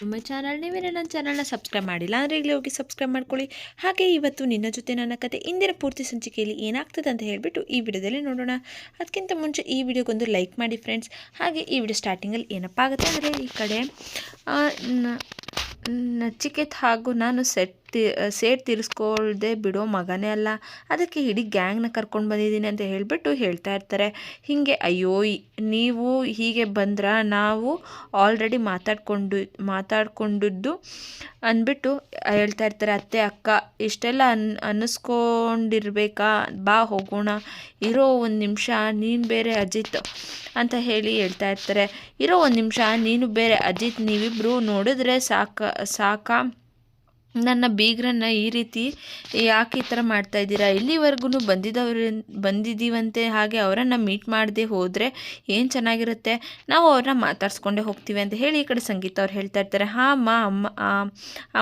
ನಮ್ಮ ಚಾನಲ್ ನೀವೇನೇ ನನ್ನ ಚಾನಲ್ನ ಸಬ್ಸ್ಕ್ರೈಬ್ ಮಾಡಿಲ್ಲ ಅಂದರೆ ಇಲ್ಲಿ ಹೋಗಿ ಸಬ್ಸ್ಕ್ರೈಬ್ ಮಾಡ್ಕೊಳ್ಳಿ. ಹಾಗೆ ಇವತ್ತು ನಿನ್ನ ಜೊತೆ ನನ್ನ ಕತೆ ಇಂದಿನ ಪೂರ್ತಿ ಸಂಚಿಕೆಯಲ್ಲಿ ಏನಾಗ್ತದೆ ಅಂತ ಹೇಳಿಬಿಟ್ಟು ಈ ವಿಡಿಯೋದಲ್ಲಿ ನೋಡೋಣ. ಅದಕ್ಕಿಂತ ಮುಂಚೆ ಈ ವಿಡಿಯೋಗೊಂದು ಲೈಕ್ ಮಾಡಿ ಫ್ರೆಂಡ್ಸ್ ಹಾಗೆ ಈ ವಿಡಿಯೋ ಸ್ಟಾರ್ಟಿಂಗಲ್ಲಿ ಏನಪ್ಪ ಆಗುತ್ತೆ ಅಂದರೆ ಈ ಕಡೆ ನಚಿಕೇತ್ ಹಾಗೂ ನಾನು ಸೆಟ್ ತಿ ಸೇಟ್ ತೀರಿಸ್ಕೊಳ್ದೆ ಬಿಡೋ ಮಗನೇ ಅಲ್ಲ. ಅದಕ್ಕೆ ಇಡೀ ಗ್ಯಾಂಗ್ನ ಕರ್ಕೊಂಡು ಬಂದಿದ್ದೀನಿ ಅಂತ ಹೇಳಿಬಿಟ್ಟು ಹೇಳ್ತಾ ಇರ್ತಾರೆ. ಹೀಗೆ, ಅಯ್ಯೋ ನೀವು ಹೀಗೆ ಬಂದ್ರೆ ನಾವು ಆಲ್ರೆಡಿ ಮಾತಾಡ್ಕೊಂಡು, ಮಾತಾಡ್ಕೊಂಡಿದ್ದು, ಅಂದ್ಬಿಟ್ಟು ಹೇಳ್ತಾ ಇರ್ತಾರೆ. ಅತ್ತೆ, ಅಕ್ಕ, ಇಷ್ಟೆಲ್ಲ ಅನ್, ಅನ್ನಿಸ್ಕೊಂಡಿರ್ಬೇಕಾ? ಬಾ, ಹೋಗೋಣ. ಇರೋ ಒಂದು ನಿಮಿಷ, ನೀನು ಬೇರೆ ಅಜಿತ್, ಅಂತ ಹೇಳಿ ಹೇಳ್ತಾ ಇರ್ತಾರೆ. ಇರೋ ಒಂದು ನಿಮಿಷ, ನೀನು ಬೇರೆ ಅಜಿತ್ ನೀವಿಬ್ಬರು ನೋಡಿದ್ರೆ ಸಾಕ, ಸಾಕಾ? ನನ್ನ ಬೀಗ್ರನ್ನ ಈ ರೀತಿ ಯಾಕೆ ಈ ಥರ ಮಾಡ್ತಾ ಇದ್ದೀರಾ? ಇಲ್ಲಿವರೆಗೂ ಬಂದಿದ್ದವ್ರ ಬಂದಿದ್ದೀವಂತೆ ಹಾಗೆ ಅವರನ್ನು ಮೀಟ್ ಮಾಡದೆ ಹೋದರೆ ಏನು ಚೆನ್ನಾಗಿರುತ್ತೆ? ನಾವು ಅವ್ರನ್ನ ಮಾತಾಡ್ಸ್ಕೊಂಡೆ ಹೋಗ್ತೀವಿ ಅಂತ ಹೇಳಿ ಈ ಕಡೆ ಸಂಗೀತ ಅವ್ರು ಹೇಳ್ತಾ ಇರ್ತಾರೆ. ಹಾಂ, ಅಮ್ಮ ಅಮ್ಮ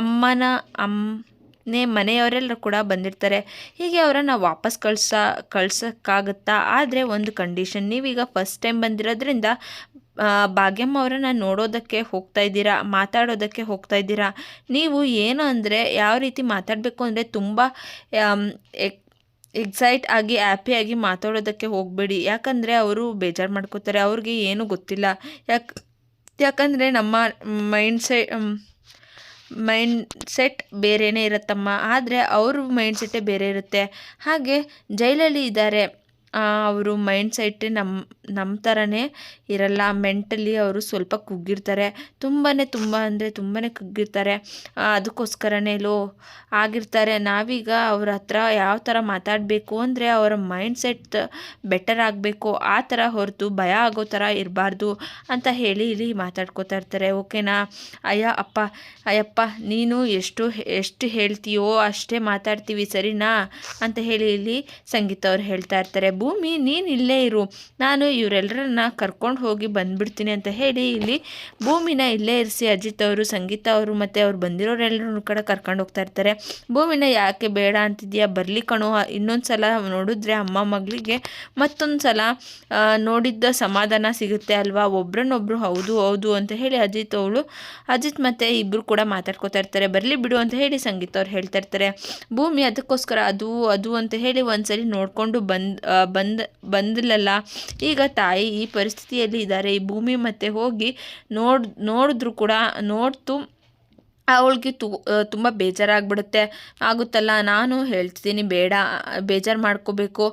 ಅಮ್ಮನ ಅಮ್ಮ ನೇ ಮನೆಯವರೆಲ್ಲರೂ ಕೂಡ ಬಂದಿರ್ತಾರೆ. ಹೀಗೆ ಅವರನ್ನು ವಾಪಸ್ ಕಳ್ಸ, ಕಳ್ಸೋಕ್ಕಾಗುತ್ತಾ? ಆದರೆ ಒಂದು ಕಂಡೀಷನ್ ನೀವೀಗ ಫಸ್ಟ್ ಟೈಮ್ ಬಂದಿರೋದ್ರಿಂದ ಭಾಗ್ಯಮ್ಮ ಅವರನ್ನು ನೋಡೋದಕ್ಕೆ ಹೋಗ್ತಾ ಇದ್ದೀರಾ? ಮಾತಾಡೋದಕ್ಕೆ ಹೋಗ್ತಾ ಇದ್ದೀರಾ? ನೀವು ಏನು ಅಂದರೆ ಯಾವ ರೀತಿ ಮಾತಾಡಬೇಕು ಅಂದರೆ ತುಂಬ ಎಕ್, ಎಕ್ಸೈಟ್ ಆಗಿ ಹ್ಯಾಪಿಯಾಗಿ ಮಾತಾಡೋದಕ್ಕೆ ಹೋಗಬೇಡಿ. ಯಾಕಂದರೆ ಅವರು ಬೇಜಾರು ಮಾಡ್ಕೋತಾರೆ. ಅವ್ರಿಗೆ ಏನೂ ಗೊತ್ತಿಲ್ಲ. ಯಾಕೆ, ಯಾಕಂದರೆ ನಮ್ಮ ಮೈಂಡ್ ಮೈಂಡ್ಸೆಟ್ ಮೈಂಡ್ ಸೆಟ್ ಬೇರೆಯೇ ಇರುತ್ತಮ್ಮ. ಆದರೆ ಅವ್ರ ಮೈಂಡ್ ಸೆಟ್ಟೇ ಬೇರೆ ಇರುತ್ತೆ. ಹಾಗೆ ಜೈಲಲ್ಲಿ ಇದ್ದಾರೆ. ಅವರು ಮೈಂಡ್ ಸೆಟ್ ನಮ್ಮ ನಮ್ಮ ಥರನೇ ಇರಲ್ಲ. ಮೆಂಟಲಿ ಅವರು ಸ್ವಲ್ಪ ಕುಗ್ಗಿರ್ತಾರೆ. ತುಂಬಾ ತುಂಬ ಅಂದರೆ ತುಂಬಾ ಕುಗ್ಗಿರ್ತಾರೆ. ಅದಕ್ಕೋಸ್ಕರನೇ ಲೋ ಆಗಿರ್ತಾರೆ. ನಾವೀಗ ಅವ್ರ ಹತ್ರ ಯಾವ ಥರ ಮಾತಾಡಬೇಕು ಅಂದರೆ ಅವರ ಮೈಂಡ್ ಸೆಟ್ ಬೆಟರ್ ಆಗಬೇಕು. ಆ ಥರ ಹೊರತು ಭಯ ಆಗೋ ಥರ ಇರಬಾರ್ದು ಅಂತ ಹೇಳಿ ಇಲ್ಲಿ ಮಾತಾಡ್ಕೋತಾ ಇರ್ತಾರೆ. ಓಕೆನಾ ಅಯ್ಯ, ಅಪ್ಪ, ಅಯ್ಯಪ್ಪ, ನೀನು ಎಷ್ಟು ಎಷ್ಟು ಹೇಳ್ತೀಯೋ ಅಷ್ಟೇ ಮಾತಾಡ್ತೀವಿ, ಸರಿನಾ? ಅಂತ ಹೇಳಿ ಇಲ್ಲಿ ಸಂಗೀತ ಅವ್ರು ಹೇಳ್ತಾ ಇರ್ತಾರೆ. ಭೂಮಿ, ನೀನು ಇಲ್ಲೇ ಇರು. ನಾನು ಇವರೆಲ್ಲರನ್ನ ಕರ್ಕೊಂಡು ಹೋಗಿ ಬಂದ್ಬಿಡ್ತೀನಿ ಅಂತ ಹೇಳಿ ಇಲ್ಲಿ ಭೂಮಿನ ಇಲ್ಲೇ ಇರಿಸಿ ಅಜಿತ್ ಅವರು, ಸಂಗೀತ ಅವರು ಮತ್ತು ಅವ್ರು ಬಂದಿರೋರೆಲ್ಲರೂ ಕೂಡ ಕರ್ಕೊಂಡು ಹೋಗ್ತಾ ಇರ್ತಾರೆ. ಭೂಮಿನ ಯಾಕೆ ಬೇಡ ಅಂತಿದ್ಯಾ? ಬರಲಿ ಕಣೋ. ಇನ್ನೊಂದು ಸಲ ನೋಡಿದ್ರೆ ಅಮ್ಮ ಮಗಳಿಗೆ ಮತ್ತೊಂದು ಸಲ ನೋಡಿದ್ದ ಸಮಾಧಾನ ಸಿಗುತ್ತೆ ಅಲ್ವಾ? ಒಬ್ರನ್ನೊಬ್ರು ಹೌದು ಹೌದು ಅಂತ ಹೇಳಿ ಅಜಿತ್ ಅವಳು, ಅಜಿತ್ ಮತ್ತು ಇಬ್ಬರು ಕೂಡ ಮಾತಾಡ್ಕೋತಾ ಇರ್ತಾರೆ. ಬರಲಿ ಬಿಡು ಅಂತ ಹೇಳಿ ಸಂಗೀತ ಅವ್ರು ಹೇಳ್ತಾ ಇರ್ತಾರೆ. ಭೂಮಿ ಅದಕ್ಕೋಸ್ಕರ ಅದು ಅದು ಅಂತ ಹೇಳಿ ಒಂದ್ಸರಿ ನೋಡಿಕೊಂಡು ಬಂದ್ ಬಂದ್ ಬಂದಿಲ್ಲಲ್ಲ ಈಗ ತಾಯಿ ಈ ಪರಿಸ್ಥಿತಿಯಲ್ಲಿ ಇದ್ದಾರೆ. ಈ ಭೂಮಿ ಮತ್ತೆ ಹೋಗಿ ನೋಡ್, ನೋಡಿದ್ರು ಕೂಡ, ನೋಡ್ತು ಅವಳಿಗೆ ತು ತುಂಬ ಬೇಜಾರಾಗ್ಬಿಡುತ್ತೆ. ಆಗುತ್ತಲ್ಲ, ನಾನು ಹೇಳ್ತಿದ್ದೀನಿ, ಬೇಡ, ಬೇಜಾರು ಮಾಡ್ಕೋಬೇಕು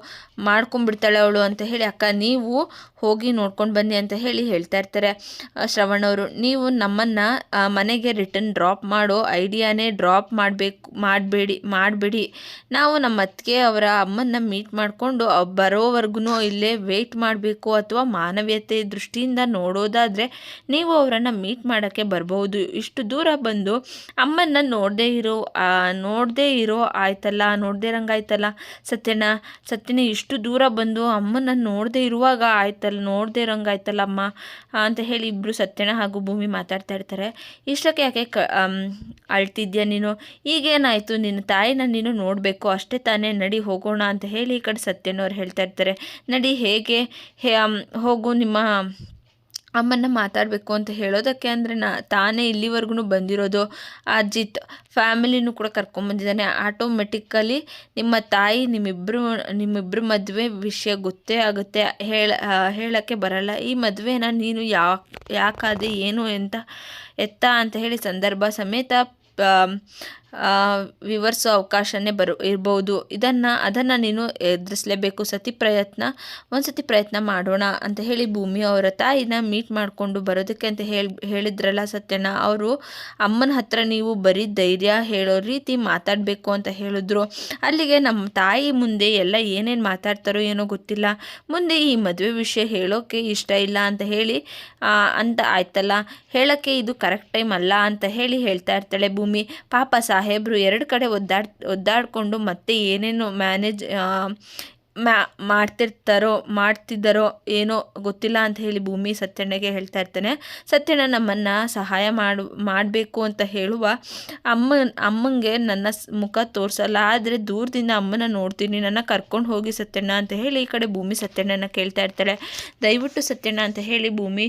ಮಾಡ್ಕೊಂಬಿಡ್ತಾಳೆ ಅವಳು ಅಂತ ಹೇಳಿ, ಅಕ್ಕ, ನೀವು ಹೋಗಿ ನೋಡ್ಕೊಂಡು ಬನ್ನಿ ಅಂತ ಹೇಳಿ ಹೇಳ್ತಾ ಇರ್ತಾರೆ. ಶ್ರವಣವರು ನೀವು ನಮ್ಮನ್ನು ಮನೆಗೆ ರಿಟರ್ನ್ ಡ್ರಾಪ್ ಮಾಡೋ ಐಡಿಯಾನೇ ಡ್ರಾಪ್ ಮಾಡಬೇಕು, ಮಾಡಬೇಡಿ ಮಾಡಬೇಡಿ. ನಾವು ನಮ್ಮ ಅತ್ತಿಗೆ ಅವರ ಅಮ್ಮನ್ನ ಮೀಟ್ ಮಾಡಿಕೊಂಡು ಬರೋವರೆಗೂ ಇಲ್ಲೇ ವೆಯ್ಟ್ ಮಾಡಬೇಕು ಅಥವಾ ಮಾನವೀಯತೆ ದೃಷ್ಟಿಯಿಂದ ನೋಡೋದಾದರೆ, ನೀವು ಅವರನ್ನು ಮೀಟ್ ಮಾಡೋಕ್ಕೆ ಬರಬಹುದು. ಇಷ್ಟು ದೂರ ಬಂದು ಅಮ್ಮನ್ನ ನೋಡದೇ ಇರೋ ನೋಡದೇ ಇರೋ ಆಯ್ತಲ್ಲ, ನೋಡದೇ ಇರಂಗಾಯ್ತಲ್ಲ. ಸತ್ಯನ ಸತ್ಯನ ಇಷ್ಟು ದೂರ ಬಂದು ಅಮ್ಮನ ನೋಡದೇ ಇರುವಾಗ ಆಯ್ತಲ್ಲ, ನೋಡದೆ ಇರೋಂಗಾಯ್ತಲ್ಲ ಅಮ್ಮ ಅಂತ ಹೇಳಿ ಇಬ್ಬರು ಸತ್ಯನ ಹಾಗೂ ಭೂಮಿ ಮಾತಾಡ್ತಾ ಇರ್ತಾರೆ. ಇಷ್ಟಕ್ಕೆ ಯಾಕೆ ಕ ಅಳ್ತಿದ್ಯಾ ನೀನು? ಈಗೇನಾಯಿತು? ನಿನ್ನ ತಾಯಿನ ನೀನು ನೋಡಬೇಕು, ಅಷ್ಟೇ ತಾನೇ ನಡಿ ಹೋಗೋಣ ಅಂತ ಹೇಳಿ ಈ ಕಡೆ ಸತ್ಯನವ್ರು ಹೇಳ್ತಾ ಇರ್ತಾರೆ. ನಡಿ ಹೇಗೆ, ಹೇ ಹೋಗು ನಿಮ್ಮ ಅಮ್ಮನ್ನ ಮಾತಾಡಬೇಕು ಅಂತ ಹೇಳೋದಕ್ಕೆ ಅಂದರೆ ನಾ ತಾನೇ ಇಲ್ಲಿವರೆಗೂ ಬಂದಿರೋದು. ಅಜಿತ್ ಫ್ಯಾಮಿಲಿನೂ ಕೂಡ ಕರ್ಕೊಂಬಂದಿದ್ದಾನೆ ಆಟೋಮೆಟಿಕ್ಕಲಿ ನಿಮ್ಮ ತಾಯಿ ನಿಮ್ಮಿಬ್ಬರು ನಿಮ್ಮಿಬ್ಬರು ಮದುವೆ ವಿಷಯ ಗೊತ್ತೇ ಆಗುತ್ತೆ. ಹೇಳ, ಹೇಳೋಕ್ಕೆ ಬರಲ್ಲ. ಈ ಮದುವೆನ ನೀನು ಯಾಕೆ, ಯಾಕಾದೆ ಏನು ಎಂತ, ಎತ್ತ ಅಂತ ಹೇಳಿ ಸಂದರ್ಭ ಸಮೇತ ವಿವರಿಸೋ ಅವಕಾಶನೇ ಬರು, ಇರ್ಬೋದು. ಇದನ್ನು, ಅದನ್ನು ನೀನು ಎದುರಿಸಲೇಬೇಕು. ಸತಿ ಪ್ರಯತ್ನ ಒಂದು ಸತಿ ಪ್ರಯತ್ನ ಮಾಡೋಣ ಅಂತ ಹೇಳಿ ಭೂಮಿ ಅವರ ತಾಯಿನ ಮೀಟ್ ಮಾಡಿಕೊಂಡು ಬರೋದಕ್ಕೆ ಅಂತ ಹೇಳಿ, ಹೇಳಿದ್ರಲ್ಲ ಸತ್ಯಣ್ಣ. ಅವರು, ಅಮ್ಮನ ಹತ್ರ ನೀವು ಬರೀ ಧೈರ್ಯ ಹೇಳೋ ರೀತಿ ಮಾತಾಡಬೇಕು ಅಂತ ಹೇಳಿದ್ರು. ಅಲ್ಲಿಗೆ ನಮ್ಮ ತಾಯಿ ಮುಂದೆ ಎಲ್ಲ ಏನೇನು ಮಾತಾಡ್ತಾರೋ ಏನೋ ಗೊತ್ತಿಲ್ಲ. ಮುಂದೆ ಈ ಮದುವೆ ವಿಷಯ ಹೇಳೋಕ್ಕೆ ಇಷ್ಟ ಇಲ್ಲ ಅಂತ ಹೇಳಿ ಅಂತ ಆಯ್ತಲ್ಲ. ಹೇಳೋಕ್ಕೆ ಇದು ಕರೆಕ್ಟ್ ಟೈಮ್ ಅಲ್ಲ ಅಂತ ಹೇಳಿ ಹೇಳ್ತಾ ಇರ್ತಾಳೆ ಭೂಮಿ. ಪಾಪ ಸಾಹೇಬರು ಎರಡು ಕಡೆ ಒದ್ದಾಡ್ ಒದ್ದಾಡಿಕೊಂಡು ಮತ್ತೆ ಏನೇನು ಮ್ಯಾನೇಜ್ ಮ್ಯಾ ಮಾಡ್ತಿರ್ತಾರೋ, ಮಾಡ್ತಿದ್ದಾರೋ ಏನೋ ಗೊತ್ತಿಲ್ಲ ಅಂತ ಹೇಳಿ ಭೂಮಿ ಸತ್ಯಣ್ಣಗೆ ಹೇಳ್ತಾ ಇರ್ತಾನೆ. ಸತ್ಯಣ್ಣ ನಮ್ಮನ್ನು ಸಹಾಯ ಮಾಡು, ಮಾಡಬೇಕು ಅಂತ ಹೇಳುವ ಅಮ್ಮ ಅಮ್ಮಂಗೆ ನನ್ನ ಮುಖ ತೋರಿಸಲ್ಲ, ಆದರೆ ದೂರದಿಂದ ಅಮ್ಮನ ನೋಡ್ತೀನಿ, ನನ್ನ ಕರ್ಕೊಂಡು ಹೋಗಿ ಸತ್ಯಣ್ಣ ಅಂತ ಹೇಳಿ ಈ ಕಡೆ ಭೂಮಿ ಸತ್ಯಣ್ಣನ ಕೇಳ್ತಾ ಇರ್ತಾಳೆ. ದಯವಿಟ್ಟು ಸತ್ಯಣ್ಣ ಅಂತ ಹೇಳಿ ಭೂಮಿ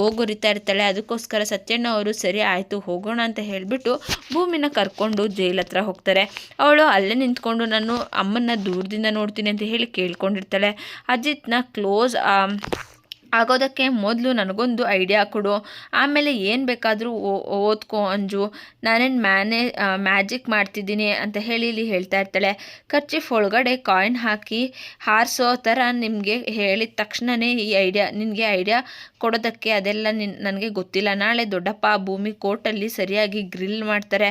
ಗೋಗುರಿತಾ ಇರ್ತಾಳೆ. ಅದಕ್ಕೋಸ್ಕರ ಸತ್ಯಣ್ಣ ಅವರು, ಸರಿ ಆಯಿತು, ಹೋಗೋಣ ಅಂತ ಹೇಳಿಬಿಟ್ಟು ಭೂಮಿನ ಕರ್ಕೊಂಡು ಜೈಲ್ ಹತ್ರ ಹೋಗ್ತಾರೆ. ಅವಳು ಅಲ್ಲೇ ನಿಂತ್ಕೊಂಡು, ನಾನು ಅಮ್ಮನ ದೂರದಿಂದ ನೋಡ್ತೀನಿ ಅಂತ ಹೇಳಿ ಕೇಳ್ಕೊಂಡಿರ್ತಾಳೆ. ಅಜಿತ್ನ ಕ್ಲೋಸ್ ಆಗೋದಕ್ಕೆ ಮೊದಲು ನನಗೊಂದು ಐಡಿಯಾ ಕೊಡು. ಆಮೇಲೆ ಏನು ಬೇಕಾದರೂ ಓದ್ಕೋ ಅಂಜು. ನಾನೇನು ಮ್ಯಾನೇ ಮ್ಯಾಜಿಕ್ ಮಾಡ್ತಿದ್ದೀನಿ ಅಂತ ಹೇಳಿ ಇಲ್ಲಿ ಹೇಳ್ತಾ ಇರ್ತಾಳೆ. ಖರ್ಚಿಫ್ ಒಳಗಡೆ ಕಾಯಿನ್ ಹಾಕಿ ಹಾರಿಸೋ ಥರ ನಿಮಗೆ ಹೇಳಿದ ತಕ್ಷಣವೇ ಈ ಐಡಿಯಾ, ನಿನಗೆ ಐಡಿಯಾ ಕೊಡೋದಕ್ಕೆ ಅದೆಲ್ಲ ನಿನ್, ನನಗೆ ಗೊತ್ತಿಲ್ಲ. ನಾಳೆ ದೊಡ್ಡಪ್ಪ ಆ ಭೂಮಿ ಕೋರ್ಟಲ್ಲಿ ಸರಿಯಾಗಿ ಗ್ರಿಲ್ ಮಾಡ್ತಾರೆ.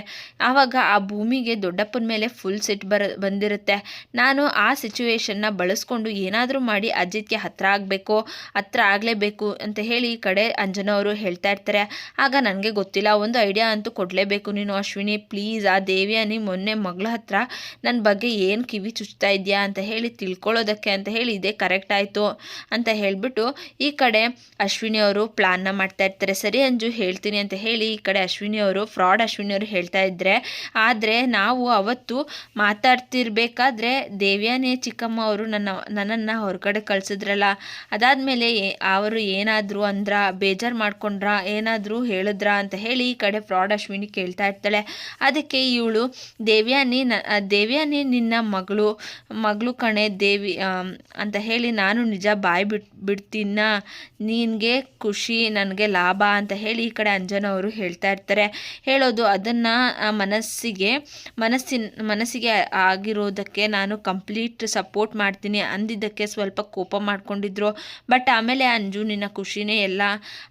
ಆವಾಗ ಆ ಭೂಮಿಗೆ ದೊಡ್ಡಪ್ಪನ ಮೇಲೆ ಫುಲ್ ಸಿಟ್ ಬರ, ಬಂದಿರುತ್ತೆ. ನಾನು ಆ ಸಿಚುವೇಶನ್ನ ಬಳಸ್ಕೊಂಡು ಏನಾದರೂ ಮಾಡಿ ಅಜಿತ್ಗೆ ಹತ್ರ ಆಗಬೇಕು. ಹತ್ರ ಆಗಲೇಬೇಕು ಅಂತ ಹೇಳಿ ಈ ಕಡೆ ಅಂಜನಾ ಅವರು ಹೇಳ್ತಾ ಇರ್ತಾರೆ. ಆಗ ನನಗೆ ಗೊತ್ತಿಲ್ಲ, ಒಂದು ಐಡಿಯಾ ಅಂತೂ ಕೊಡಲೇಬೇಕು ನೀನು ಅಶ್ವಿನಿ ಪ್ಲೀಸ್ ಆ ದೇವಿಯಾನಿ ಮೊನ್ನೆ ಮಗಳ ಹತ್ರ ನನ್ನ ಬಗ್ಗೆ ಏನು ಕಿವಿ ಚುಚ್ತಾ ಇದೆಯಾ ಅಂತ ಹೇಳಿ ತಿಳ್ಕೊಳ್ಳೋದಕ್ಕೆ ಅಂತ ಹೇಳಿ ಇದೇ ಕರೆಕ್ಟ್ ಆಯಿತು ಅಂತ ಹೇಳಿಬಿಟ್ಟು ಈ ಕಡೆ ಅಶ್ವಿನಿ ಅವರು ಪ್ಲಾನ್ನ ಮಾಡ್ತಾ ಇರ್ತಾರೆ. ಸರಿ ಅಂಜು, ಹೇಳ್ತೀನಿ ಅಂತ ಹೇಳಿ ಈ ಕಡೆ ಅಶ್ವಿನಿ ಅವರು ಫ್ರಾಡ್ ಅಶ್ವಿನಿ ಅವರು ಹೇಳ್ತಾ ಇದ್ದರೆ ಆದರೆ ನಾವು ಅವತ್ತು ಮಾತಾಡ್ತಿರ್ಬೇಕಾದ್ರೆ ದೇವ್ಯಾನೇ ಚಿಕ್ಕಮ್ಮ ಅವರು ನನ್ನ, ನನ್ನನ್ನು ಹೊರಗಡೆ ಕಳಿಸಿದ್ರಲ್ಲ. ಅದಾದಮೇಲೆ ಅವರು ಏನಾದರೂ ಅಂದ್ರ ಬೇಜಾರು ಮಾಡ್ಕೊಂಡ್ರ, ಏನಾದರೂ ಹೇಳಿದ್ರಾ ಅಂತ ಹೇಳಿ ಈ ಕಡೆ ಫ್ರಾಡ್ ಅಶ್ವಿನಿ ಕೇಳ್ತಾ ಇರ್ತಾಳೆ. ಅದಕ್ಕೆ ಇವಳು, ದೇವ್ಯಾನಿ, ನ ದೇವ್ಯಾನಿ ನಿನ್ನ ಮಗಳು ಮಗಳು ಕಣೆ, ದೇವಿ ಅಂತ ಹೇಳಿ ನಾನು ನಿಜ ಬಾಯಿ ಬಿಟ್, ಬಿಡ್ತೀನ, ನಿನಗೆ ಖುಷಿ, ನನಗೆ ಲಾಭ ಅಂತ ಹೇಳಿ ಈ ಕಡೆ ಅಂಜನವರು ಅವರು ಹೇಳ್ತಾ ಇರ್ತಾರೆ. ಹೇಳೋದು ಅದನ್ನು ಮನಸ್ಸಿಗೆ, ಮನಸ್ಸಿನ, ಮನಸ್ಸಿಗೆ ಆಗಿರೋದಕ್ಕೆ ನಾನು ಕಂಪ್ಲೀಟ್ ಸಪೋರ್ಟ್ ಮಾಡ್ತೀನಿ. ಅಂದಿದ್ದಕ್ಕೆ ಸ್ವಲ್ಪ ಕೋಪ ಮಾಡ್ಕೊಂಡಿದ್ರು. ಬಟ್ ಆಮೇಲೆ ಅಂಜು ನಿನ್ನ ಖುಷಿನೇ ಎಲ್ಲ.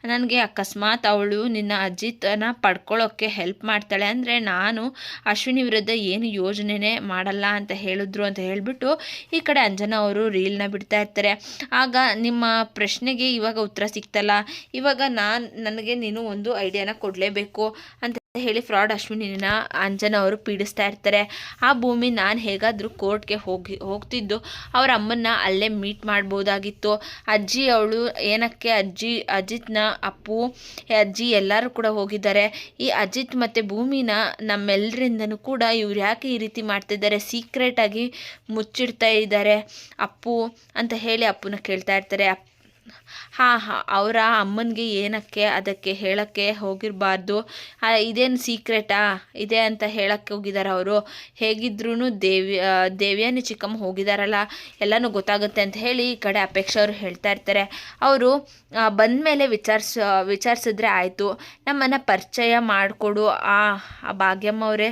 ನನಗೆ ಅಕಸ್ಮಾತ್ ಅವಳು ನಿನ್ನ ಅಜಿತನ ಪಡ್ಕೊಳ್ಳೋಕ್ಕೆ ಹೆಲ್ಪ್ ಮಾಡ್ತಾಳೆ ಅಂದರೆ ನಾನು ಅಶ್ವಿನಿ ವಿರುದ್ಧ ಏನು ಯೋಜನೆನೇ ಮಾಡಲ್ಲ ಅಂತ ಹೇಳಿದ್ರು ಅಂತ ಹೇಳಿಬಿಟ್ಟು ಈ ಕಡೆ ಅಂಜನಾ ಅವರು ರೀಲ್ನ ಬಿಡ್ತಾ ಇರ್ತಾರೆ. ಆಗ ನಿಮ್ಮ ಪ್ರಶ್ನೆಗೆ ಇವಾಗ ಉತ್ತರ ಸಿಗ್ತಲ್ಲ. ಇವಾಗ ನಾನು, ನನಗೆ ನೀನು ಒಂದು ಐಡಿಯಾನ ಕೊಡಲೇಬೇಕು ಅಂತ ಹೇಳಿ ಫ್ರಾಡ್ ಅಶ್ವಿನಿನ ಅಂಜನ ಅವರು ಪೀಡಿಸ್ತಾ ಇರ್ತಾರೆ. ಆ ಭೂಮಿ ನಾನು ಹೇಗಾದರೂ ಕೋರ್ಟ್ಗೆ ಹೋಗಿ, ಹೋಗ್ತಿದ್ದು ಅವರ ಅಮ್ಮನ್ನ ಅಲ್ಲೇ ಮೀಟ್ ಮಾಡ್ಬೋದಾಗಿತ್ತು. ಅಜ್ಜಿ ಅವಳು ಏನಕ್ಕೆ ಅಜ್ಜಿ, ಅಜಿತ್ನ ಅಪ್ಪು ಅಜ್ಜಿ ಎಲ್ಲರೂ ಕೂಡ ಹೋಗಿದ್ದಾರೆ. ಈ ಅಜಿತ್ ಮತ್ತು ಭೂಮಿನ ನಮ್ಮೆಲ್ಲರಿಂದನೂ ಕೂಡ ಇವ್ರು ಯಾಕೆ ಈ ರೀತಿ ಮಾಡ್ತಿದ್ದಾರೆ? ಸೀಕ್ರೆಟಾಗಿ ಮುಚ್ಚಿಡ್ತಾ ಇದ್ದಾರೆ. ಅಪ್ಪು ಅಂತ ಹೇಳಿ ಅಪ್ಪನ ಕೇಳ್ತಾ ಇರ್ತಾರೆ. ಹಾಂ ಹಾಂ, ಅವರ ಅಮ್ಮನಿಗೆ ಏನಕ್ಕೆ, ಅದಕ್ಕೆ ಹೇಳೋಕ್ಕೆ ಹೋಗಿರಬಾರ್ದು. ಇದೇನು ಸೀಕ್ರೆಟಾ ಇದೆ ಅಂತ ಹೇಳಕ್ಕೆ ಹೋಗಿದ್ದಾರೆ ಅವರು. ಹೇಗಿದ್ರೂ ದೇವಿ ದೇವಿಯನ್ನು ದೇವ್ಯಾನಿ ಚಿಕ್ಕಮ್ಮ ಹೋಗಿದಾರಲ್ಲ, ಎಲ್ಲನೂ ಗೊತ್ತಾಗುತ್ತೆ ಅಂತ ಹೇಳಿ ಈ ಕಡೆ ಅಪೇಕ್ಷ ಅವರು ಹೇಳ್ತಾ ಇರ್ತಾರೆ. ಅವರು ಬಂದ ಮೇಲೆ ವಿಚಾರಿಸ, ವಿಚಾರಿಸಿದ್ರೆ ಆಯಿತು. ನಮ್ಮನ್ನು ಪರಿಚಯ ಮಾಡಿಕೊಡು. ಆ ಭಾಗ್ಯಮ್ಮ ಅವರೇ,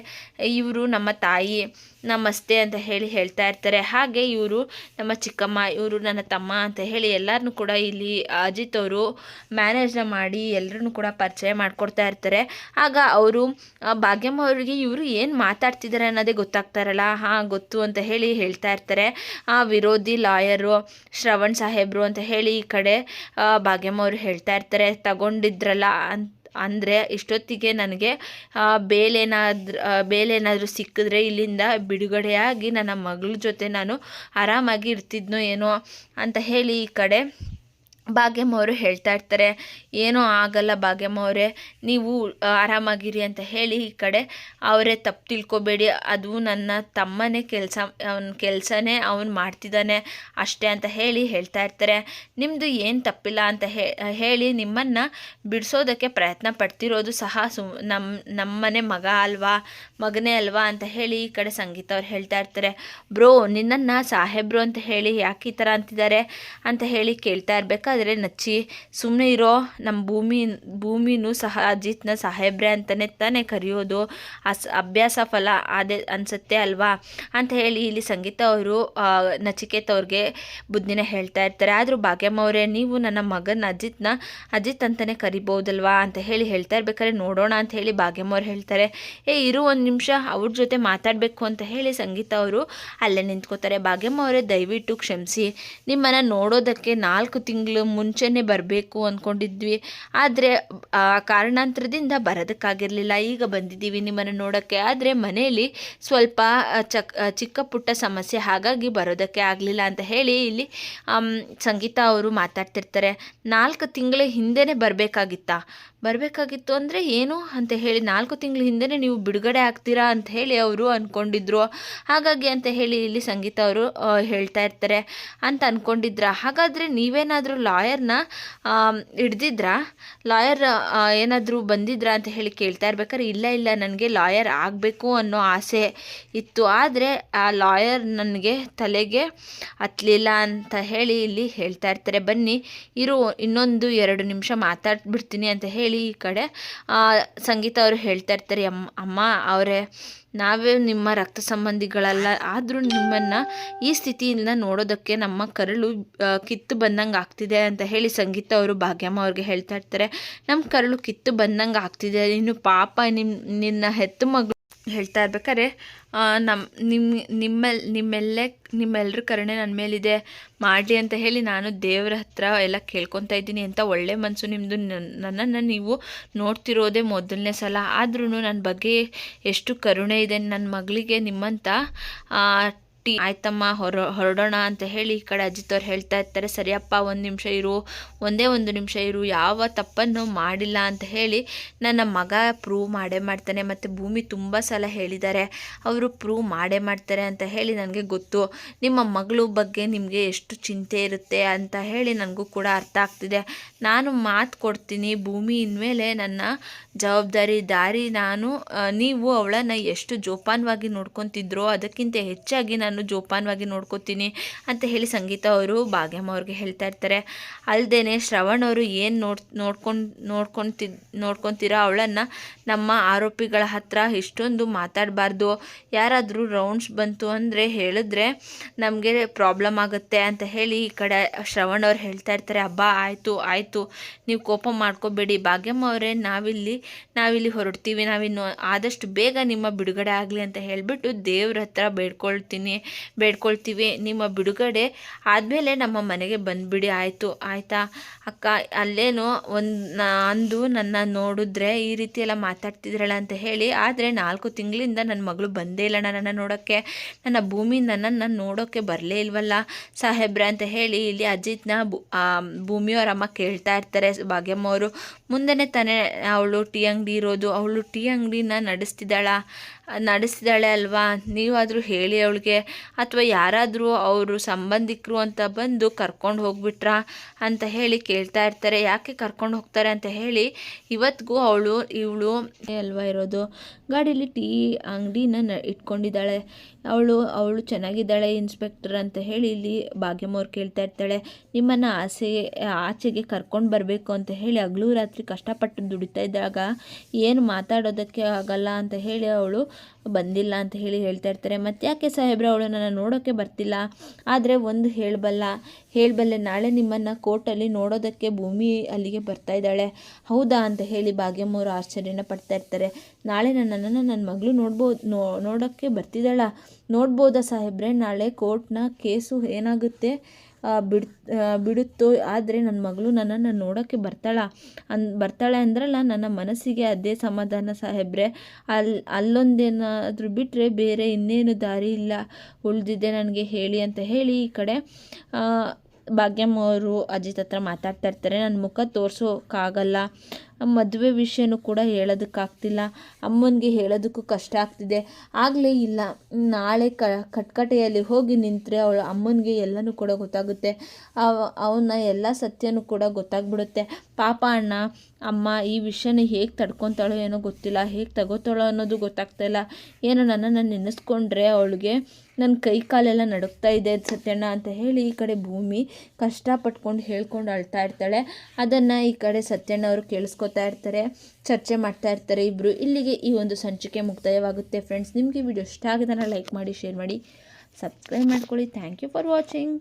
ಇವರು ನಮ್ಮ ತಾಯಿ, ನಮಸ್ತೆ ಅಂತ ಹೇಳಿ ಹೇಳ್ತಾ ಇರ್ತಾರೆ. ಹಾಗೆ ಇವರು ನಮ್ಮ ಚಿಕ್ಕಮ್ಮ, ಇವರು ನನ್ನ ತಮ್ಮ ಅಂತ ಹೇಳಿ ಎಲ್ಲರನ್ನೂ ಕೂಡ ಇಲ್ಲಿ ಅಜಿತ್ ಅವರು ಮ್ಯಾನೇಜ್ನ ಮಾಡಿ ಎಲ್ಲರನ್ನೂ ಕೂಡ ಪರಿಚಯ ಮಾಡಿಕೊಡ್ತಾ ಇರ್ತಾರೆ. ಆಗ ಅವರು ಭಾಗ್ಯಮ್ಮ ಅವರಿಗೆ ಇವರು ಏನು ಮಾತಾಡ್ತಿದ್ದಾರೆ ಅನ್ನೋದೇ ಗೊತ್ತಾಗ್ತಾ ಇರಲ್ಲ. ಹಾಂ, ಗೊತ್ತು ಅಂತ ಹೇಳಿ ಹೇಳ್ತಾ ಇರ್ತಾರೆ. ಆ, ವಿರೋಧಿ ಲಾಯರು, ಶ್ರವಣ್ ಸಾಹೇಬರು ಅಂತ ಹೇಳಿ ಈ ಕಡೆ ಭಾಗ್ಯಮ್ಮ ಅವರು ಹೇಳ್ತಾ ಇರ್ತಾರೆ. ತಗೊಂಡಿದ್ರಲ್ಲ ಅಂತ ಅಂದರೆ ಇಷ್ಟೊತ್ತಿಗೆ ನನಗೆ ಬೇಲೇನಾದ್ರೂ ಬೇಲೇನಾದರೂ ಸಿಕ್ಕಿದ್ರೆ ಇಲ್ಲಿಂದ ಬಿಡುಗಡೆಯಾಗಿ ನನ್ನ ಮಗಳ ಜೊತೆ ನಾನು ಆರಾಮಾಗಿ ಇರ್ತಿದ್ನೋ ಏನೋ ಅಂತ ಹೇಳಿ ಈ ಕಡೆ ಭಾಗ್ಯಮ್ಮ ಅವರು ಹೇಳ್ತಾ ಇರ್ತಾರೆ, ಏನೂ ಆಗಲ್ಲ ಭಾಗ್ಯಮ್ಮ ಅವರೇ, ನೀವು ಆರಾಮಾಗಿರಿ ಅಂತ ಹೇಳಿ ಈ ಕಡೆ. ಅವರೇ ತಪ್ಪು ತಿಳ್ಕೊಬೇಡಿ. ಅದು ನನ್ನ ತಮ್ಮನೇ ಕೆಲಸ, ಅವನ ಕೆಲಸನೇ ಅವನು ಮಾಡ್ತಿದ್ದಾನೆ ಅಷ್ಟೇ ಅಂತ ಹೇಳಿ ಹೇಳ್ತಾ ಇರ್ತಾರೆ. ನಿಮ್ಮದು ಏನು ತಪ್ಪಿಲ್ಲ ಅಂತ ಹೇಳಿ ನಿಮ್ಮನ್ನು ಬಿಡಿಸೋದಕ್ಕೆ ಪ್ರಯತ್ನ ಪಡ್ತಿರೋದು ಸಹ ಸು ನಮ್ಮ ನಮ್ಮನೆ ಮಗ ಅಲ್ವಾ, ಮಗನೇ ಅಲ್ವಾ ಅಂತ ಹೇಳಿ ಈ ಕಡೆ ಸಂಗೀತ ಅವ್ರು ಹೇಳ್ತಾ ಇರ್ತಾರೆ. ಬ್ರೋ, ನಿನ್ನನ್ನು ಸಾಹೇಬ್ರು ಅಂತ ಹೇಳಿ ಯಾಕೆ ಈ ಥರ ಅಂತಿದ್ದಾರೆ ಅಂತ ಹೇಳಿ ಕೇಳ್ತಾ ಇರಬೇಕಾದ್ರೆ ನಚ್ಚಿ ಸುಮ್ಮನೆ ಇರೋ ನಮ್ಮ ಭೂಮಿ, ಭೂಮಿನೂ ಸಹ ಅಜಿತ್ನ ಸಾಹೇಬ್ರೆ ಅಂತಲೇ ತಾನೇ ಕರೆಯೋದು. ಅಸ್, ಅಭ್ಯಾಸ ಫಲ ಅದೇ ಅನಿಸುತ್ತೆ ಅಲ್ವಾ? ಅಂತ ಹೇಳಿ ಇಲ್ಲಿ ಸಂಗೀತ ಅವರು ನಚಿಕೇತ್ ಅವ್ರಿಗೆ ಬುದ್ಧಿನ ಹೇಳ್ತಾ ಇರ್ತಾರೆ. ಆದರೂ ಭಾಗ್ಯಮ್ಮ ನೀವು ನನ್ನ ಮಗನ ಅಜಿತ್ನ, ಅಜಿತ್ ಅಂತಲೇ ಕರಿಬೋದಲ್ವಾ ಅಂತ ಹೇಳಿ ಹೇಳ್ತಾ ಇರ್ಬೇಕಾದ್ರೆ ನೋಡೋಣ ಅಂತ ಹೇಳಿ ಭಾಗ್ಯಮ್ಮ ಹೇಳ್ತಾರೆ. ಏ, ಇರು ಒಂದು ನಿಮಿಷ, ಅವ್ರ ಜೊತೆ ಮಾತಾಡಬೇಕು ಅಂತ ಹೇಳಿ ಸಂಗೀತ ಅವರು ಅಲ್ಲೇ ನಿಂತ್ಕೋತಾರೆ. ಭಾಗ್ಯಮ್ಮ ಅವರೇ, ದಯವಿಟ್ಟು ಕ್ಷಮಿಸಿ. ನಿಮ್ಮನ್ನು ನೋಡೋದಕ್ಕೆ ನಾಲ್ಕು ತಿಂಗಳು ಮುಂಚೆನೇ ಬರಬೇಕು ಅಂದ್ಕೊಂಡಿದ್ವಿ ಆದರೆ ಕಾರಣಾಂತರದಿಂದ ಬರೋದಕ್ಕಾಗಿರಲಿಲ್ಲ. ಈಗ ಬಂದಿದ್ದೀವಿ ನಿಮ್ಮನ್ನು ನೋಡೋಕ್ಕೆ. ಆದರೆ ಮನೆಯಲ್ಲಿ ಸ್ವಲ್ಪ ಆ, ಚಕ್ ಚಿಕ್ಕ ಪುಟ್ಟ ಸಮಸ್ಯೆ ಹಾಗಾಗಿ ಬರೋದಕ್ಕೆ ಆಗಲಿಲ್ಲ ಅಂತ ಹೇಳಿ ಇಲ್ಲಿ ಸಂಗೀತ ಅವರು ಮಾತಾಡ್ತಿರ್ತಾರೆ. ನಾಲ್ಕು ತಿಂಗಳ ಹಿಂದೆನೇ ಬರಬೇಕಾಗಿತ್ತಾ? ಬರಬೇಕಾಗಿತ್ತು ಅಂದರೆ ಏನು ಅಂತ ಹೇಳಿ ನಾಲ್ಕು ತಿಂಗಳ ಹಿಂದೆ ನೀವು ಬಿಡುಗಡೆ ಆಗ್ತೀರಾ ಅಂತ ಹೇಳಿ ಅವರು ಅಂದ್ಕೊಂಡಿದ್ರು ಹಾಗಾಗಿ ಅಂತ ಹೇಳಿ ಇಲ್ಲಿ ಸಂಗೀತ ಅವರು ಹೇಳ್ತಾ ಇರ್ತಾರೆ ಅಂತ ಅಂದ್ಕೊಂಡಿದ್ರ ಹಾಗಾದರೆ ನೀವೇನಾದರೂ ಲಾಯರ್ನ ಹಿಡ್ದಿದ್ರಾ? ಲಾಯರ್ ಏನಾದರೂ ಬಂದಿದ್ರಾ ಅಂತ ಹೇಳಿ ಕೇಳ್ತಾ ಇರ್ಬೇಕಾದ್ರೆ ಇಲ್ಲ ಇಲ್ಲ, ನನಗೆ ಲಾಯರ್ ಆಗಬೇಕು ಅನ್ನೋ ಆಸೆ ಇತ್ತು. ಆದರೆ ಆ ಲಾಯರ್ ನನಗೆ ತಲೆಗೆ ಹತ್ತಲಿಲ್ಲ ಅಂತ ಹೇಳಿ ಇಲ್ಲಿ ಹೇಳ್ತಾ ಇರ್ತಾರೆ. ಬನ್ನಿ, ಇರು, ಇನ್ನೊಂದು ಎರಡು ನಿಮಿಷ ಮಾತಾಡ್ಬಿಡ್ತೀನಿ ಅಂತ ಹೇಳಿ ಈ ಕಡೆ ಸಂಗೀತ ಅವರು ಹೇಳ್ತಾ ಇರ್ತಾರೆ ಅಮ್ಮ ಅಮ್ಮ, ಅವರೇ, ನಾವೇ ನಿಮ್ಮ ರಕ್ತ ಸಂಬಂಧಿಗಳಲ್ಲ, ಆದರೂ ನಿಮ್ಮನ್ನು ಈ ಸ್ಥಿತಿಯಿಂದ ನೋಡೋದಕ್ಕೆ ನಮ್ಮ ಕರಳು ಕಿತ್ತು ಬಂದಂಗೆ ಆಗ್ತಿದೆ ಅಂತ ಹೇಳಿ ಸಂಗೀತ ಅವರು ಭಾಗ್ಯಮ್ಮ ಅವ್ರಿಗೆ ಹೇಳ್ತಾ ಇರ್ತಾರೆ. ನಮ್ಮ ಕರಳು ಕಿತ್ತು ಬಂದಂಗೆ ಆಗ್ತಿದೆ, ಇನ್ನು ಪಾಪ ನಿಮ್ಮ ನಿನ್ನ ಹೆತ್ತು ಹೇಳ್ತಾ ಇರ್ಬೇಕಾದ್ರೆ ನಮ್ಮ ನಿಮ್ಮ ನಿಮ್ಮೆಲ್, ನಿಮ್ಮೆಲ್ಲೇ ನಿಮ್ಮೆಲ್ಲರ ಕರುಣೆ ನನ್ನ ಮೇಲಿದೆ. ಮಾಡಲಿ ಅಂತ ಹೇಳಿ ನಾನು ದೇವರ ಹತ್ರ ಎಲ್ಲ ಕೇಳ್ಕೊತಾ ಇದ್ದೀನಿ. ಅಂತ ಒಳ್ಳೆ ಮನಸ್ಸು ನಿಮ್ಮದು ನನ್ನನ್ನು ನೀವು ನೋಡ್ತಿರೋದೇ ಮೊದಲನೇ ಸಲ. ಆದ್ರೂ ನನ್ನ ಬಗ್ಗೆ ಎಷ್ಟು ಕರುಣೆ ಇದೆ. ನನ್ನ ಮಗಳಿಗೆ ನಿಮ್ಮಂಥ ಆ, ಟಿ ಆಯ್ತಮ್ಮ ಹೊರ ಹೊರಡೋಣ ಅಂತ ಹೇಳಿ ಈ ಕಡೆ ಅಜಿತ್ ಅವ್ರು ಹೇಳ್ತಾ ಇರ್ತಾರೆ. ಸರಿಯಪ್ಪ ಒಂದು ನಿಮಿಷ ಇರು ಒಂದೇ ಒಂದು ನಿಮಿಷ ಇರು ಯಾವ ತಪ್ಪನ್ನು ಮಾಡಿಲ್ಲ ಅಂತ ಹೇಳಿ ನನ್ನ ಮಗ ಪ್ರೂವ್ ಮಾಡೇ ಮಾಡ್ತಾನೆ. ಮತ್ತು ಭೂಮಿ ತುಂಬ ಸಲ ಹೇಳಿದ್ದಾರೆ ಅವರು ಪ್ರೂವ್ ಮಾಡೇ ಮಾಡ್ತಾರೆ ಅಂತ ಹೇಳಿ ನನಗೆ ಗೊತ್ತು. ನಿಮ್ಮ ಮಗಳು ಬಗ್ಗೆ ನಿಮಗೆ ಎಷ್ಟು ಚಿಂತೆ ಇರುತ್ತೆ ಅಂತ ಹೇಳಿ ನನಗೂ ಕೂಡ ಅರ್ಥ ಆಗ್ತಿದೆ. ನಾನು ಮಾತು ಕೊಡ್ತೀನಿ ಭೂಮಿ ಇನ್ಮೇಲೆ ನನ್ನ ಜವಾಬ್ದಾರಿ ದಾರಿ ನಾನು ನೀವು ಅವಳನ್ನು ಎಷ್ಟು ಜೋಪಾನವಾಗಿ ನೋಡ್ಕೊತಿದ್ರೋ ಅದಕ್ಕಿಂತ ಹೆಚ್ಚಾಗಿ ನಾನು ಜೋಪಾನವಾಗಿ ನೋಡ್ಕೊತೀನಿ ಅಂತ ಹೇಳಿ ಸಂಗೀತ ಅವರು ಭಾಗ್ಯಮ್ಮ ಅವ್ರಿಗೆ ಹೇಳ್ತಾ ಇರ್ತಾರೆ. ಅಲ್ಲದೇ ಶ್ರವಣ್ ಅವರು ಏನು ನೋಡ್, ನೋಡ್ಕೊಂಡು ನೋಡ್ಕೊತಿದ್ ನೋಡ್ಕೊತೀರೋ ಅವಳನ್ನು ನಮ್ಮ ಆರೋಪಿಗಳ ಹತ್ರ ಇಷ್ಟೊಂದು ಮಾತಾಡಬಾರ್ದು. ಯಾರಾದರೂ ರೌಂಡ್ಸ್ ಬಂತು ಅಂದರೆ ಹೇಳಿದ್ರೆ ನಮಗೆ ಪ್ರಾಬ್ಲಮ್ ಆಗುತ್ತೆ ಅಂತ ಹೇಳಿ ಈ ಕಡೆ ಶ್ರವಣ್ ಅವ್ರು ಹೇಳ್ತಾ ಇರ್ತಾರೆ ಹಬ್ಬ ಆಯಿತು ಆಯಿತು, ನೀವು ಕೋಪ ಮಾಡ್ಕೋಬೇಡಿ. ಭಾಗ್ಯಮ್ಮ ಅವರೇ, ನಾವಿಲ್ಲಿ ನಾವಿಲ್ಲಿ ಹೊರಡ್ತೀವಿ. ನಾವಿನ್ನು ಆದಷ್ಟು ಬೇಗ ನಿಮ್ಮ ಬಿಡುಗಡೆ ಆಗಲಿ ಅಂತ ಹೇಳಿಬಿಟ್ಟು ದೇವ್ರ ಹತ್ರ ಬೇಡ್ಕೊಳ್ತೀನಿ. ಬೇಡ್ಕೊಳ್ತೀವಿ. ನಿಮ್ಮ ಬಿಡುಗಡೆ ಆದಮೇಲೆ ನಮ್ಮ ಮನೆಗೆ ಬಂದುಬಿಡಿ. ಆಯಿತು, ಆಯಿತಾ? ಅಕ್ಕ, ಅಲ್ಲೇನೋ ಒಂದು ಅಂದು ನನ್ನ ನೋಡಿದ್ರೆ ಈ ರೀತಿ ಎಲ್ಲ ಮಾತಾಡ್ತಿದ್ರಲ್ಲ ಅಂತ ಹೇಳಿ, ಆದರೆ ನಾಲ್ಕು ತಿಂಗಳಿಂದ ನನ್ನ ಮಗಳು ಬಂದೇ ಇಲ್ಲ ನನ್ನನ್ನು ನೋಡೋಕ್ಕೆ. ನನ್ನ ಭೂಮಿ ನನ್ನನ್ನು ನೋಡೋಕ್ಕೆ ಬರಲೇ ಇಲ್ವಲ್ಲ? ಸಾಹೇಬ್ರ ಅಂತ ಹೇಳಿ ಇಲ್ಲಿ ಅಜಿತ್ನ ಭೂಮಿಯವರಮ್ಮ ಕೇಳ್ತಾ ಇರ್ತಾರೆ. ಭಾಗ್ಯಮ್ಮ ಅವರು ಮುಂದೆನೇ ತಾನೇ ಅವಳು ಟೀ ಅಂಗಡಿ ಇರೋದು. ಅವಳು ಟೀ ಅಂಗಡಿನ ನಡೆಸ್ತಿದ್ದಾಳ. ನಡೆಸ್ತಿದ್ದಾಳೆ ಅಲ್ವಾ? ನೀವಾದರೂ ಹೇಳಿ ಅವಳಿಗೆ. ಅಥವಾ ಯಾರಾದರೂ ಅವರು ಸಂಬಂಧಿಕರು ಅಂತ ಬಂದು ಕರ್ಕೊಂಡು ಹೋಗ್ಬಿಟ್ರಾ ಅಂತ ಹೇಳಿ ಕೇಳ್ತಾ ಇರ್ತಾರೆ. ಯಾಕೆ ಕರ್ಕೊಂಡು ಹೋಗ್ತಾರೆ ಅಂತ ಹೇಳಿ ಇವತ್ತಿಗೂ ಅವಳು, ಇವಳು ಅಲ್ವಾ ಇರೋದು? ಗಾಡೀಲಿ ಟೀ ಅಂಗಡಿನ ನ, ಇಟ್ಕೊಂಡಿದ್ದಾಳೆ. ಅವಳು ಅವಳು ಚೆನ್ನಾಗಿದ್ದಾಳೆ ಇನ್ಸ್ಪೆಕ್ಟರ್ ಅಂತ ಹೇಳಿ ಇಲ್ಲಿ ಭಾಗ್ಯಮ್ಮ ಅವ್ರು ಕೇಳ್ತಾ ಇರ್ತಾಳೆ. ನಿಮ್ಮನ್ನು ಆಸೆ, ಆಚೆಗೆ ಕರ್ಕೊಂಡು ಬರಬೇಕು ಅಂತ ಹೇಳಿ ಹಗಲು ರಾತ್ರಿ ಕಷ್ಟಪಟ್ಟು ದುಡಿತಾ ಇದ್ದಾಗ ಏನು ಮಾತಾಡೋದಕ್ಕೆ ಆಗಲ್ಲ ಅಂತ ಹೇಳಿ ಅವಳು ಬಂದಿಲ್ಲ ಅಂತ ಹೇಳಿ ಹೇಳ್ತಾ ಇರ್ತಾರೆ. ಮತ್ತು ಯಾಕೆ ಸಾಹೇಬ್ರೆ ಅವಳು ನನ್ನ ನೋಡೋಕ್ಕೆ ಬರ್ತಿಲ್ಲ? ಆದರೆ ಒಂದು ಹೇಳಬಲ್ಲ, ಹೇಳಬಲ್ಲೆ ನಾಳೆ ನಿಮ್ಮನ್ನು ಕೋರ್ಟಲ್ಲಿ ನೋಡೋದಕ್ಕೆ ಭೂಮಿ ಅಲ್ಲಿಗೆ ಬರ್ತಾ ಇದ್ದಾಳೆ. ಹೌದಾ ಅಂತ ಹೇಳಿ ಭಾಗ್ಯಮ್ಮವರು ಆಶ್ಚರ್ಯನ ಪಡ್ತಾ ಇರ್ತಾರೆ. ನಾಳೆ ನನ್ನನ್ನು ನನ್ನ ಮಗಳು ನೋಡ್ಬೋದು, ನೋ ನೋಡೋಕ್ಕೆ ಬರ್ತಿದ್ದಾಳ? ನೋಡ್ಬೋದಾ ಸಾಹೇಬ್ರೆ? ನಾಳೆ ಕೋರ್ಟ್ನ ಕೇಸು ಏನಾಗುತ್ತೆ? ಬಿಡ್ ಬಿಡುತ್ತೋ, ಆದರೆ ನನ್ನ ಮಗಳು ನನ್ನನ್ನು ನೋಡೋಕ್ಕೆ ಬರ್ತಾಳ. ಅನ್, ಬರ್ತಾಳೆ ಅಂದ್ರಲ್ಲ ನನ್ನ ಮನಸ್ಸಿಗೆ ಅದೇ ಸಮಾಧಾನ ಸಾಹೇಬ್ರೆ ಅಲ್ಲಿ ಅಲ್ಲೊಂದೇನಾದರೂ ಬಿಟ್ಟರೆ ಬೇರೆ ಇನ್ನೇನು ದಾರಿ ಇಲ್ಲ. ಉಳಿದಿದೆ ನನಗೆ ಹೇಳಿ ಅಂತ ಹೇಳಿ ಈ ಕಡೆ ಭಾಗ್ಯಮ್ಮ ಅವರು ಅಜಿತ್ ಹತ್ರ ಮಾತಾಡ್ತಾ ಇರ್ತಾರೆ. ನನ್ನ ಮುಖ ತೋರ್ಸೋಕ್ಕಾಗಲ್ಲ ಮದುವೆ ವಿಷಯನೂ ಕೂಡ ಹೇಳೋದಕ್ಕಾಗ್ತಿಲ್ಲ. ಅಮ್ಮನಿಗೆ ಹೇಳೋದಕ್ಕೂ ಕಷ್ಟ ಆಗ್ತಿದೆ. ಆಗಲೇ ಇಲ್ಲ. ನಾಳೆ ಕ, ಕಟ್ಕಟೆಯಲ್ಲಿ ಹೋಗಿ ನಿಂತರೆ ಅವಳ ಅಮ್ಮನಿಗೆ ಎಲ್ಲನೂ ಕೂಡ ಗೊತ್ತಾಗುತ್ತೆ. ಅವನ ಎಲ್ಲ ಸತ್ಯನೂ ಕೂಡ ಗೊತ್ತಾಗ್ಬಿಡುತ್ತೆ. ಪಾಪ ಅಣ್ಣ, ಅಮ್ಮ ಈ ವಿಷಯನ ಹೇಗೆ ತಡ್ಕೊತಾಳೋ ಏನೋ ಗೊತ್ತಿಲ್ಲ. ಹೇಗೆ ತಗೋತಾಳೋ ಅನ್ನೋದು ಗೊತ್ತಾಗ್ತಾ ಇಲ್ಲ. ಏನೋ ನನ್ನನ್ನು ನೆನೆಸ್ಕೊಂಡ್ರೆ ಅವಳಿಗೆ ನನ್ನ ಕೈ ಕಾಲೆಲ್ಲ ನಡುಕ್ತಾ ಇದೆ ಸತ್ಯಣ್ಣ ಅಂತ ಹೇಳಿ ಈ ಕಡೆ ಭೂಮಿ ಕಷ್ಟಪಟ್ಕೊಂಡು ಹೇಳ್ಕೊಂಡು ಅಳ್ತಾ ಇರ್ತಾಳೆ. ಅದನ್ನು ಈ ಕಡೆ ಸತ್ಯಣ್ಣ ಅವರು ಕೇಳಿಸ್ಕೊತಾ ಇರ್ತಾರೆ, ಚರ್ಚೆ ಮಾಡ್ತಾ ಇರ್ತಾರೆ ಇಬ್ಬರು ಇಲ್ಲಿಗೆ ಈ ಒಂದು ಸಂಚಿಕೆ ಮುಕ್ತಾಯವಾಗುತ್ತೆ ಫ್ರೆಂಡ್ಸ್ ನಿಮಗೆ ವಿಡಿಯೋ ಇಷ್ಟ ಆಗಿದ್ರೆ ಲೈಕ್ ಮಾಡಿ ಶೇರ್ ಮಾಡಿ ಸಬ್ಸ್ಕ್ರೈಬ್ ಮಾಡ್ಕೊಳ್ಳಿ. Thank you for watching